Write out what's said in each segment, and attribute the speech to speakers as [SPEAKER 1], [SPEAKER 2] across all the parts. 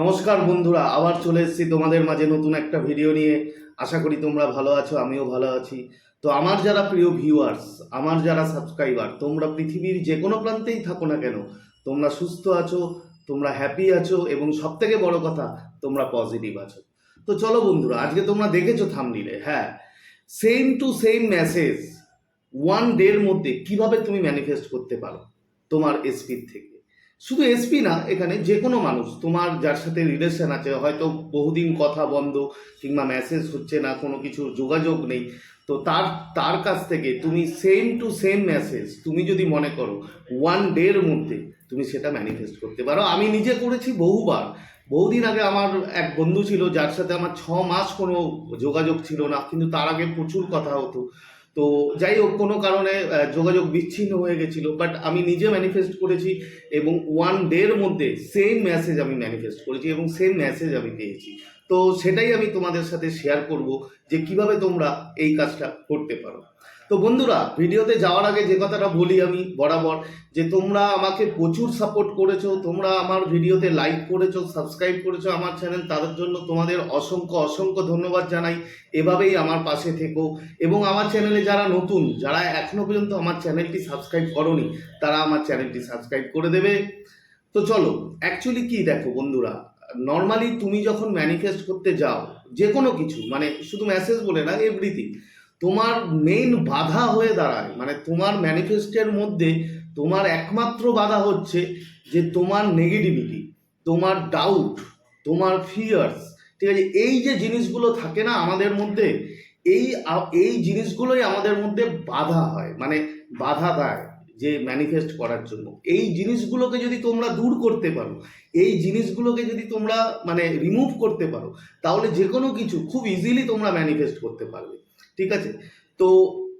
[SPEAKER 1] নমস্কার বন্ধুরা, আবার চলে এসেছি তোমাদের মাঝে নতুন একটা ভিডিও নিয়ে। আশা করি তোমরা ভালো আছো, আমিও ভালো আছি। তো আমার যারা প্রিয় ভিউয়ার্স আমার যারা সাবস্ক্রাইবার তোমরা পৃথিবীর যে কোনো প্রান্তেই থাকো না কেন, তোমরা সুস্থ আছো, তোমরা হ্যাপি আছো এবং সব থেকে বড় কথা, তোমরা পজিটিভ আছো। তো চলো বন্ধুরা, আজকে তোমরা দেখেছ থামনিলে হ্যাঁ same to same message one ডের মধ্যে কীভাবে তুমি ম্যানিফেস্ট করতে পারো তোমার এসপির থেকে। শুধু এসপি না, এখানে যে কোনো মানুষ, তোমার যার সাথে রিলেশন আছে, হয়তো বহুদিন কথা বন্ধ, কিংবা মেসেজ হচ্ছে না, কোনো কিছুর যোগাযোগ নেই, তো তার তার কাছ থেকে তুমি সেম টু সেম মেসেজ তুমি যদি মনে করো ওয়ান ডের মধ্যে তুমি সেটা ম্যানিফেস্ট করতে পারো। আমি নিজে করেছি বহুবার। বহুদিন আগে আমার এক বন্ধু ছিল, যার সাথে আমার ছ মাস কোনো যোগাযোগ ছিল না, কিন্তু তার আগে প্রচুর কথা হতো। তো যাই হোক, কোনো কারণে যোগাযোগ বিচ্ছিন্ন হয়ে গেছিল বাট আমি নিজে ম্যানিফেস্ট করেছি এবং ওয়ান ডের মধ্যে সেম মেসেজ আমি ম্যানিফেস্ট করেছি এবং সেম মেসেজ আমি পেয়েছি। তো সেটাই আমি তোমাদের সাথে শেয়ার করব যে কীভাবে তোমরা এই কাজটা করতে পারো। তো বন্ধুরা, ভিডিওতে যাওয়ার আগে যে কথাটা বলি আমি বরাবর, যে তোমরা আমাকে প্রচুর সাপোর্ট করেছ, তোমরা আমার ভিডিওতে লাইক করেছ সাবস্ক্রাইব করেছ আমার চ্যানেল তাদের জন্য তোমাদের অসংখ্য অসংখ্য ধন্যবাদ জানাই। এভাবেই আমার পাশে থেকো এবং আমার চ্যানেলে যারা নতুন, যারা এখনও পর্যন্ত আমার চ্যানেলটি সাবস্ক্রাইব করনি, তারা আমার চ্যানেলটি সাবস্ক্রাইব করে দেবে। তো চলো অ্যাকচুয়ালি কি দেখো বন্ধুরা নর্মালি তুমি যখন ম্যানিফেস্ট করতে যাও যে কোনো কিছু মানে শুধু মেসেজ বলে না এভরিথিং তোমার মেইন বাধা হয়ে দাঁড়ায় মানে তোমার ম্যানিফেস্টের মধ্যে তোমার একমাত্র বাধা হচ্ছে যে তোমার নেগেটিভিটি তোমার ডাউট তোমার ফিয়ার্স ঠিক আছে? এই যে জিনিসগুলো থাকে না আমাদের মধ্যে, এই এই জিনিসগুলোই আমাদের মধ্যে বাধা হয় মানে বাধা দেয়। যে ম্যানিফেস্ট করার জন্য। এই জিনিসগুলোকে যদি তোমরা দূর করতে পারো, এই জিনিসগুলোকে যদি তোমরা মানে রিমুভ করতে পারো, তাহলে যে কোনো কিছু খুব ইজিলি তোমরা ম্যানিফেস্ট করতে পারবে। ঠিক আছে? তো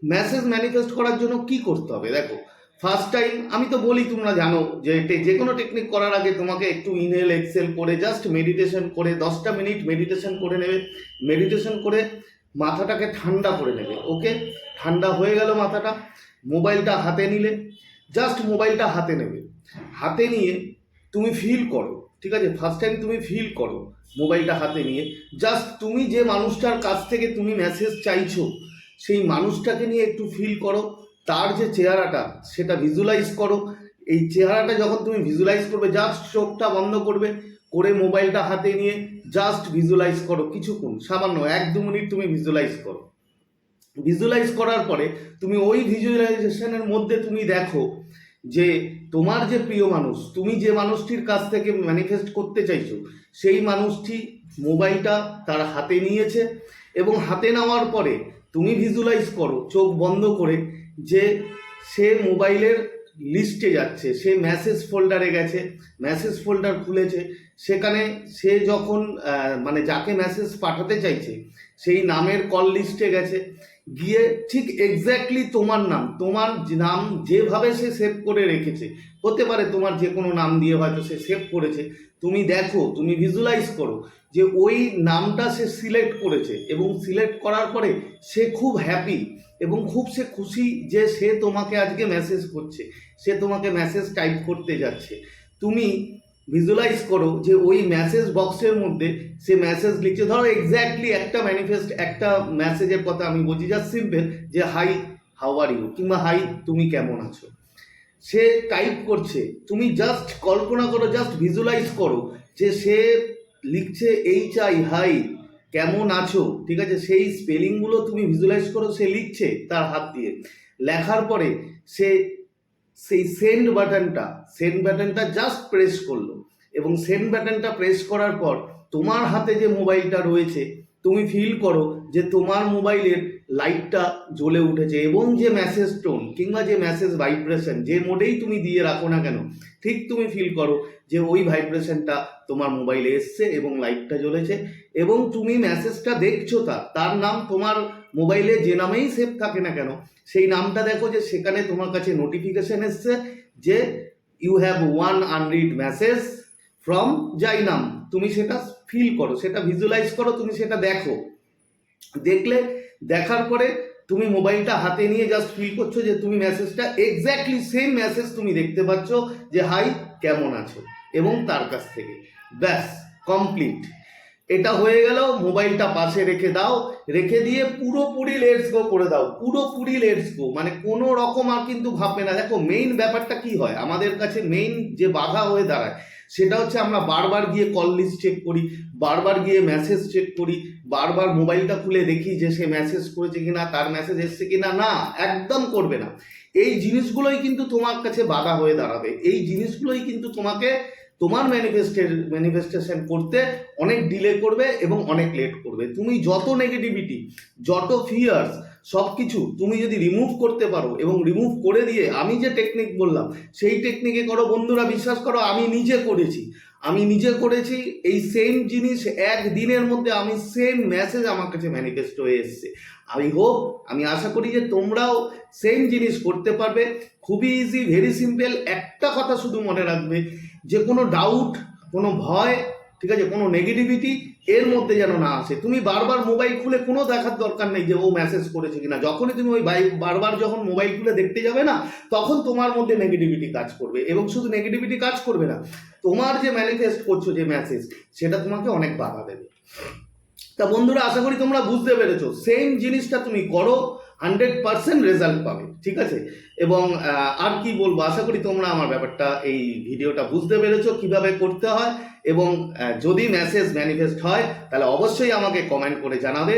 [SPEAKER 1] মেসেজ ম্যানিফেস্ট করার জন্য কি করতে হবে? দেখো ফার্স্ট টাইম আমি তো বলি তোমরা জানো যে যে কোনো টেকনিক করার আগে তোমাকে একটু ইনহেল এক্সেল করে জাস্ট মেডিটেশন করে, দশটা মিনিট মেডিটেশন করে নেবে। মেডিটেশন করে মাথাটাকে ঠান্ডা করে নেবে, ওকে? ঠান্ডা হয়ে গেল মাথাটা, মোবাইলটা হাতে নিলে জাস্ট মোবাইলটা হাতে নেবে। হাতে নিয়ে তুমি ফিল করো, ঠিক আছে? ফার্স্ট টাইম তুমি ফিল করো মোবাইলটা হাতে নিয়ে জাস্ট তুমি যে মানুষটার কাছ থেকে তুমি মেসেজ চাইছো, সেই মানুষটাকে নিয়ে একটু ফিল করো, তার যে চেহারাটা, সেটা ভিজুয়ালাইজ করো। এই চেহারাটা যখন তুমি ভিজুয়ালাইজ করবে জাস্ট চোখটা বন্ধ করবে, করে মোবাইলটা হাতে নিয়ে জাস্ট ভিজুয়ালাইজ করো কিছুক্ষণ সামান্য এক দু মিনিট তুমি ভিজুয়ালাইজ করো। ভিজুয়ালাইজ করার পরে তুমি ওই ভিজুয়ালাইজেশনের মধ্যে তুমি দেখো যে তোমার যে প্রিয় মানুষ, তুমি যে মানুষটির কাছ থেকে ম্যানিফেস্ট করতে চাইছো, সেই মানুষটি মোবাইলটা তার হাতে নিয়েছে এবং হাতে নেওয়ার পরে তুমি ভিজুয়ালাইজ করো, চোখ বন্ধ করে যে সে মোবাইলের লিস্টে যাচ্ছে, সে মেসেজ ফোল্ডারে গেছে মেসেজ ফোল্ডার খুলেছে সেখানে সে যখন মানে যাকে মেসেজ পাঠাতে চাইছে, সেই নামের কল লিস্টে গেছে। গিয়ে ঠিক এক্স্যাক্টলি তোমার নাম তোমার নাম যেভাবে সে সেভ করে রেখেছে, হতে পারে তোমার যে কোনো নাম দিয়ে হয়তো সে সেভ করেছে, তুমি দেখো, তুমি ভিজুয়ালাইজ করো যে ওই নামটা সে সিলেক্ট করেছে এবং সিলেক্ট করার পরে সে খুব হ্যাপি এবং খুব সে খুশি যে সে তোমাকে আজকে মেসেজ করছে, সে তোমাকে মেসেজ টাইপ করতে যাচ্ছে। তুমি ভিজুয়ালাইজ করো যে ওই মেসেজ বক্সের মধ্যে সে মেসেজ লিখছে। ধরো এক্স্যাক্টলি একটা ম্যানিফেস্ট একটা মেসেজের কথা আমি বলছি জাস্ট সিম্পল যে হাই হাউ আর ইউ কিংবা হাই তুমি কেমন আছো? সে টাইপ করছে। তুমি জাস্ট কল্পনা করো জাস্ট ভিজুয়ালাইজ করো যে সে লিখছে এইচ আই হাই কেমন আছো? ঠিক আছে? সেই স্পেলিংগুলো তুমি ভিজুয়ালাইজ করো, সে লিখছে তার হাত দিয়ে। লেখার পরে সে সেই সেন্ড বাটনটা সেন্ড বাটনটা জাস্ট প্রেস করল। এবং সেন্ড বাটনটা প্রেস করার পর তোমার হাতে যে মোবাইলটা রয়েছে, তুমি ফিল করো যে তোমার মোবাইলের লাইটটা জ্বলে উঠেছে এবং যে মেসেজ টোন কিংবা যে মেসেজ ভাইব্রেশন যে মোডেই তুমি দিয়ে রাখো না কেন, ঠিক তুমি ফিল করো যে ওই ভাইব্রেশনটা তোমার মোবাইলে এসছে এবং লাইটটা জ্বলেছে এবং তুমি মেসেজটা দেখছ তার তার নাম তোমার মোবাইলে যে নামেই সেভ থাকে না কেন, সেই নামটা দেখো যে সেখানে তোমার কাছে নোটিফিকেশন এসছে যে you have one unread message from যাই নাম তুমি সেটা ফিল করো, সেটা ভিজুয়ালাইজ করো, তুমি সেটা দেখো। দেখলে দেখার পরে তুমি মোবাইলটা হাতে নিয়ে জাস্ট ফিল করছ যে তুমি মেসেজটা এক্স্যাক্টলি সেম মেসেজ তুমি দেখতে পাচ্ছ যে হাই কেমন আছো? এবং তার কাছ থেকে। ব্যাস কমপ্লিট এটা হয়ে গেল, মোবাইলটা পাশে রেখে দাও। রেখে দিয়ে পুরোপুরি লেটস গো করে দাও। পুরোপুরি লেটস গো মানে কোনো রকম আর কিন্তু ভাববে না। দেখো মেইন ব্যাপারটা কি হয়? আমাদের কাছে মেইন যে বাধা হয়ে দাঁড়ায় সেটা হচ্ছে আমরা বারবার গিয়ে কল লিস্ট চেক করি, বারবার গিয়ে মেসেজ চেক করি, বারবার মোবাইলটা খুলে দেখি যে সে মেসেজ করেছে কিনা, তার মেসেজ এসছে কিনা, না, একদম করবে না। এই জিনিসগুলোই কিন্তু তোমার কাছে বাধা হয়ে দাঁড়াবে। এই জিনিসগুলোই কিন্তু তোমাকে তোমার ম্যানিফেস্টের ম্যানিফেস্টেশন করতে অনেক ডিলে করবে এবং অনেক লেট করবে। তুমি যত নেগেটিভিটি যত ফিয়ার্স সব কিছু তুমি যদি রিমুভ করতে পারো এবং রিমুভ করে দিয়ে আমি যে টেকনিক বললাম, সেই টেকনিকে করো বন্ধুরা, বিশ্বাস করো আমি নিজে করেছি। আমি নিজে করেছি, এই সেম জিনিস এক দিনের মধ্যে আমি সেম মেসেজ আমার কাছে ম্যানিফেস্ট হয়ে এসছে। আমি হোপ আমি আশা করি যে তোমরাও সেম জিনিস করতে পারবে। খুবই ইজি ভেরি সিম্পল একটা কথা শুধু মনে রাখবে, যে কোনো ডাউট কোনো ভয় ঠিক আছে? কোনো নেগেটিভিটি এর মধ্যে যেন না আসে। তুমি বারবার মোবাইল খুলে কোনো দেখার দরকার নেই যে ও মেসেজ করেছে কিনা। যখনই তুমি ওই বারবার যখন মোবাইল খুলে দেখতে যাবে না, তখন তোমার মধ্যে নেগেটিভিটি কাজ করবে। এবং শুধু নেগেটিভিটি কাজ করবে না, তোমার যে ম্যানিফেস্ট করছ যে মেসেজ সেটা তোমাকে অনেক বাধা দেবে। তা বন্ধুরা, আশা করি তোমরা বুঝতে পেরেছ। সেম জিনিসটা তুমি করো হান্ড্রেড পারসেন্ট রেজাল্ট পাবে, ঠিক আছে? এবং আর কি বলব, আশা করি তোমরা আমার ব্যাপারটা, এই ভিডিওটা বুঝতে পেরেছ কীভাবে করতে হয় এবং যদি মেসেজ ম্যানিফেস্ট হয়, তাহলে অবশ্যই আমাকে কমেন্ট করে জানাবে।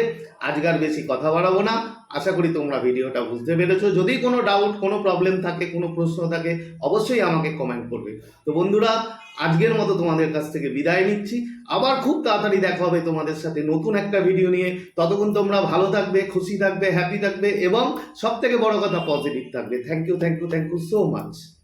[SPEAKER 1] আজকার বেশি কথা বাড়াবো না। আশা করি তোমরা ভিডিওটা বুঝতে পেরেছ। যদি কোনো ডাউট কোনো প্রবলেম থাকে, কোনো প্রশ্ন থাকে, অবশ্যই আমাকে কমেন্ট করবে। তো বন্ধুরা, আজকের মতো তোমাদের কাছ থেকে বিদায় নিচ্ছি। আবার খুব তাড়াতাড়ি দেখা হবে তোমাদের সাথে নতুন একটা ভিডিও নিয়ে। ততক্ষণ তোমরা ভালো থাকবে, খুশি থাকবে হ্যাপি থাকবে এবং সব থেকে বড় কথা পজিটিভ থাকবে। Thank you thank you thank you so much